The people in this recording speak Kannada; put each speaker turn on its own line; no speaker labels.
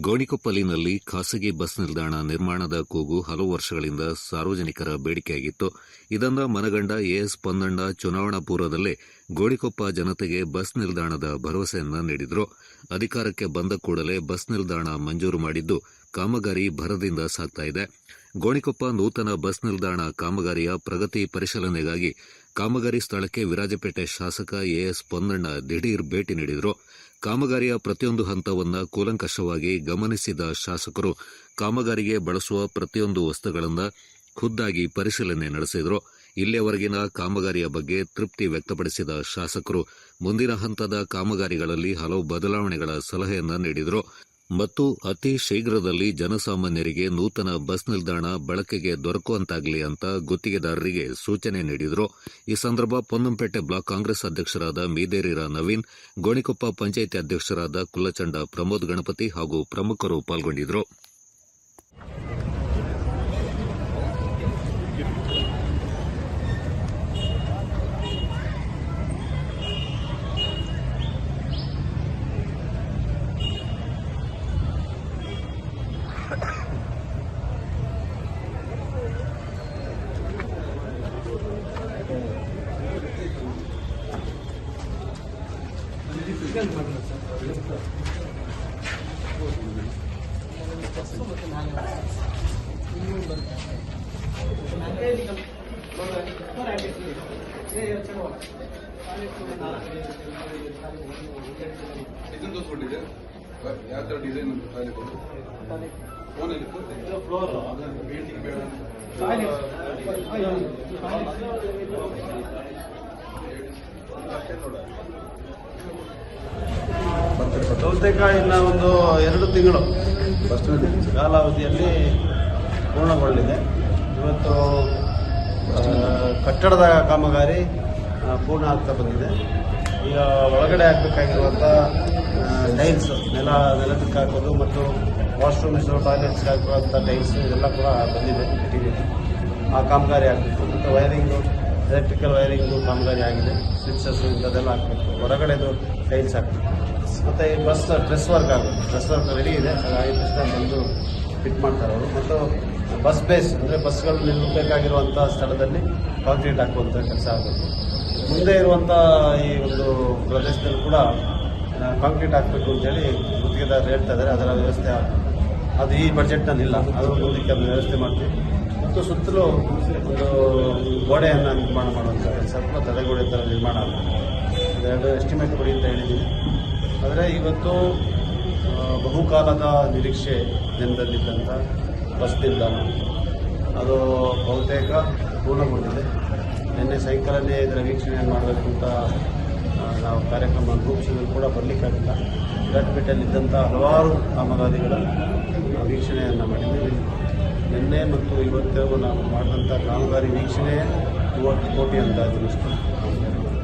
ಗೋಣಿಕೊಪ್ಪಲಿನಲ್ಲಿ ಖಾಸಗಿ ಬಸ್ ನಿಲ್ದಾಣ ನಿರ್ಮಾಣದ ಕೂಗು ಹಲವು ವರ್ಷಗಳಿಂದ ಸಾರ್ವಜನಿಕರ ಬೇಡಿಕೆಯಾಗಿತ್ತು. ಇದನ್ನು ಮನಗಂಡ ಎಎಸ್ ಪೊನ್ನಣ್ಣ ಚುನಾವಣಾ ಪೂರ್ವದಲ್ಲೇ ಗೋಣಿಕೊಪ್ಪ ಜನತೆಗೆ ಬಸ್ ನಿಲ್ದಾಣದ ಭರವಸೆಯನ್ನ ನೀಡಿದರು. ಅಧಿಕಾರಕ್ಕೆ ಬಂದ ಕೂಡಲೇ ಬಸ್ ನಿಲ್ದಾಣ ಮಂಜೂರು ಮಾಡಿದ್ದು ಕಾಮಗಾರಿ ಭರದಿಂದ ಸಾಗ್ತಾ ಗೋಣಿಕೊಪ್ಪ ನೂತನ ಬಸ್ ನಿಲ್ದಾಣ ಕಾಮಗಾರಿಯ ಪ್ರಗತಿ ಪರಿಶೀಲನೆಗಾಗಿ ಕಾಮಗಾರಿ ಸ್ಥಳಕ್ಕೆ ವಿರಾಜಪೇಟೆ ಶಾಸಕ ಎಎಸ್ ಪೊನ್ನಣ್ಣ ದಿಢೀರ್ ಭೇಟಿ ನೀಡಿದರು. ಕಾಮಗಾರಿಯ ಪ್ರತಿಯೊಂದು ಹಂತವನ್ನ ಕೂಲಂಕಷವಾಗಿ ಗಮನಿಸಿದ ಶಾಸಕರು ಕಾಮಗಾರಿಗೆ ಬಳಸುವ ಪ್ರತಿಯೊಂದು ವಸ್ತುಗಳನ್ನು ಖುದ್ದಾಗಿ ಪರಿಶೀಲನೆ ನಡೆಸಿದರು. ಇಲ್ಲಿಯವರೆಗಿನ ಕಾಮಗಾರಿಯ ಬಗ್ಗೆ ತೃಪ್ತಿ ವ್ಯಕ್ತಪಡಿಸಿದ ಶಾಸಕರು ಮುಂದಿನ ಹಂತದ ಕಾಮಗಾರಿಗಳಲ್ಲಿ ಹಲವು ಬದಲಾವಣೆಗಳ ಸಲಹೆಯನ್ನು ನೀಡಿದರು. ಮತ್ತು ಅತಿ ಶೀಘ್ರದಲ್ಲಿ ಜನಸಾಮಾನ್ಯರಿಗೆ ನೂತನ ಬಸ್ ನಿಲ್ದಾಣ ಬಳಕೆಗೆ ದೊರಕುವಂತಾಗಲಿ ಅಂತ ಗುತ್ತಿಗೆದಾರರಿಗೆ ಸೂಚನೆ ನೀಡಿದರು. ಈ ಸಂದರ್ಭ ಪೊನ್ನಂಪೇಟೆ ಬ್ಲಾಕ್ ಕಾಂಗ್ರೆಸ್ ಅಧ್ಯಕ್ಷರಾದ ಮೀದೇರಿರ ನವೀನ್, ಗೋಣಿಕೊಪ್ಪ ಪಂಚಾಯಿತಿ ಅಧ್ಯಕ್ಷರಾದ ಕುಲ್ಲಚಂಡ ಪ್ರಮೋದ್, ಗಣಪತಿ ಹಾಗೂ ಪ್ರಮುಖರು ಪಾಲ್ಗೊಂಡಿದ್ದರು
ಇದನ್ನು ತೋರಿಸ್ಬಿಟ್ಟಿದೆ ಯಾವ ಥರ ಡಿಸೈನ್ ಅಂತ ಫ್ಲೋರ್ ಪೇಂಟಿಂಗ್ ಬೇಡ
ಇನ್ನ ಒಂದು ಎರಡು ತಿಂಗಳು ಕಾಲಾವಧಿಯಲ್ಲಿ ಪೂರ್ಣಗೊಳ್ಳಿದೆ ಇವತ್ತು ಕಟ್ಟಡದ ಕಾಮಗಾರಿ ಪೂರ್ಣ ಆಗ್ತಾ ಬಂದಿದೆ. ಈಗ ಒಳಗಡೆ ಹಾಕಬೇಕಾಗಿರುವಂಥ ಟೈಲ್ಸ್ ನೆಲ ನೆಲದಕ್ಕೆ ಹಾಕೋದು ಮತ್ತು ವಾಶ್ರೂಮ್ಸು ಟಾಯ್ಲೆಟ್ಸ್ಗೆ ಹಾಕುವಂಥ ಟೈಲ್ಸ್ ಇದೆಲ್ಲ ಕೂಡ ಬಂದಿದೆ ಮೆಟೀರಿಯಲ್ ಆ ಕಾಮಗಾರಿ ಆಗಬೇಕು. ಮತ್ತು ವೈರಿಂಗು ಎಲೆಕ್ಟ್ರಿಕಲ್ ವೈರಿಂಗು ಕಾಮಗಾರಿ ಆಗಿದೆ. ಸ್ವಿಚಸ್ಸು ಇಂಥದ್ದೆಲ್ಲ ಹಾಕಬೇಕು ಹೊರಗಡೆದು ಟೈಲ್ಸ್ ಹಾಕ್ತಾರೆ ಮತ್ತು ಈ ಬಸ್ ಡ್ರೆಸ್ ವರ್ಕ್ ಆಗುತ್ತೆ. ಡ್ರೆಸ್ ವರ್ಕ್ ರೆಡಿ ಇದೆ. ಹಾಗಾಗಿ ತಕ್ಷಣ ಬಂದು ಫಿಟ್ ಮಾಡ್ತಾರೆ ಅವರು. ಮತ್ತು ಬಸ್ ಬೇಸ್ ಅಂದರೆ ಬಸ್ಗಳು ನಿಲ್ಲಬೇಕಾಗಿರುವಂಥ ಸ್ಥಳದಲ್ಲಿ ಕಾಂಕ್ರೀಟ್ ಹಾಕುವಂಥ ಕೆಲಸ ಆಗುತ್ತೆ. ಮುಂದೆ ಇರುವಂಥ ಈ ಒಂದು ಪ್ರದೇಶದಲ್ಲಿ ಕೂಡ ಕಾಂಕ್ರೀಟ್ ಹಾಕಬೇಕು ಅಂತೇಳಿ ಗುತ್ತಿಗೆದಾರರು ಹೇಳ್ತಾ ಇದ್ದಾರೆ. ಅದರ ವ್ಯವಸ್ಥೆ ಅದು ಈ ಬಜೆಟ್ನಲ್ಲಿ ಇಲ್ಲ. ಅದರ ಮುಂದಕ್ಕೆ ಅದನ್ನು ವ್ಯವಸ್ಥೆ ಮಾಡ್ತೀವಿ. ಮತ್ತು ಸುತ್ತಲೂ ಒಂದು ಗೋಡೆಯನ್ನು ನಿರ್ಮಾಣ ಮಾಡುವಂಥ ಕೆಲಸ ಕೂಡ ತಡೆಗೋಡೆ ಥರ ನಿರ್ಮಾಣ ಆಗಬೇಕು ಅದೆರಡು ಎಸ್ಟಿಮೇಟ್ ಕೊಡಿ ಅಂತ ಹೇಳಿದ್ದೀನಿ. ಆದರೆ ಇವತ್ತು ಬಹುಕಾಲದ ನಿರೀಕ್ಷೆ ಜನರಲ್ಲಿದ್ದಂಥ ಬಸ್ ನಿಲ್ದಾಣ ಅದು ಬಹುತೇಕ ಪೂರ್ಣಗೊಂಡಿದೆ. ನಿನ್ನೆ ಸಾಯಂಕಾಲನೇ ಇದರ ವೀಕ್ಷಣೆ ಮಾಡಬೇಕು ಅಂತ ನಾವು ಕಾರ್ಯಕ್ರಮ ರೂಪಿಸಿದ್ರು ಕೂಡ ಬರಲಿಕ್ಕಾಗಿಲ್ಲ. ವಿರಾಟ್ಪೇಟೆಯಲ್ಲಿದ್ದಂಥ ಹಲವಾರು ಕಾಮಗಾರಿಗಳ ವೀಕ್ಷಣೆಯನ್ನು ಮಾಡಿದ್ದೀವಿ. ನಿನ್ನೆ ಮತ್ತು ಇವತ್ತು ನಾವು ಮಾಡಿದಂಥ ಕಾಮಗಾರಿ ವೀಕ್ಷಣೆ ಮೂವತ್ತು ಕೋಟಿ ಅಂದಾಜಿನಷ್ಟು. ಕಾಮಗಾರಿ